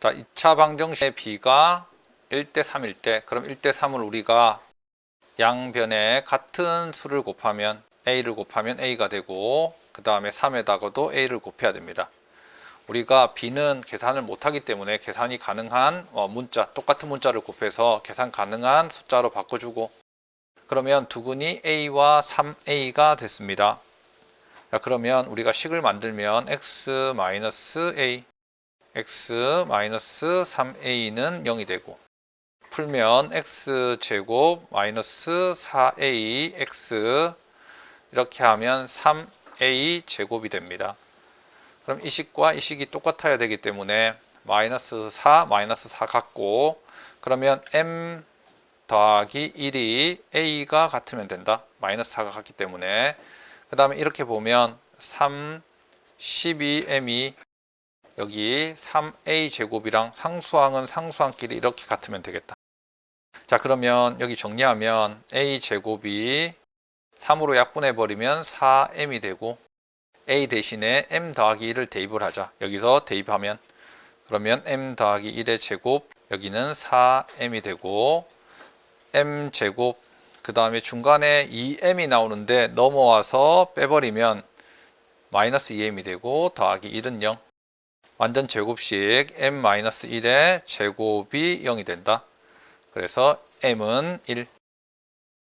자, 2차 방정식의 b가 1대 3일 때 그럼 1대 3을 우리가 양변에 같은 수를 곱하면 a를 곱하면 a가 되고 그 다음에 3에다가도 a를 곱해야 됩니다. 우리가 b는 계산을 못하기 때문에 계산이 가능한 어, 문자 똑같은 문자를 곱해서 계산 가능한 숫자로 바꿔주고 그러면 두근이 a와 3a가 됐습니다. 자, 그러면 우리가 식을 만들면 x-a x-3a는 0이 되고 풀면 x제곱 마이너스 4ax 이렇게 하면 3a 제곱이 됩니다. 그럼 이 식과 이 식이 똑같아야 되기 때문에 마이너스 4 마이너스 4 같고 그러면 m 더하기 1이 a가 같으면 된다. 마이너스 4가 같기 때문에 그 다음에 이렇게 보면 3 12m이 여기 3a 제곱이랑 상수항은 상수항끼리 이렇게 같으면 되겠다. 자 그러면 여기 정리하면 a 제곱이 3으로 약분해 버리면 4m이 되고 a 대신에 m 더하기 1을 대입을 하자. 여기서 대입하면 그러면 m 더하기 1의 제곱 여기는 4m이 되고 m 제곱 그 다음에 중간에 2m이 나오는데 넘어와서 빼버리면 마이너스 2m이 되고 더하기 1은 0 완전 제곱식 m-1의 제곱이 0이 된다. 그래서 m은 1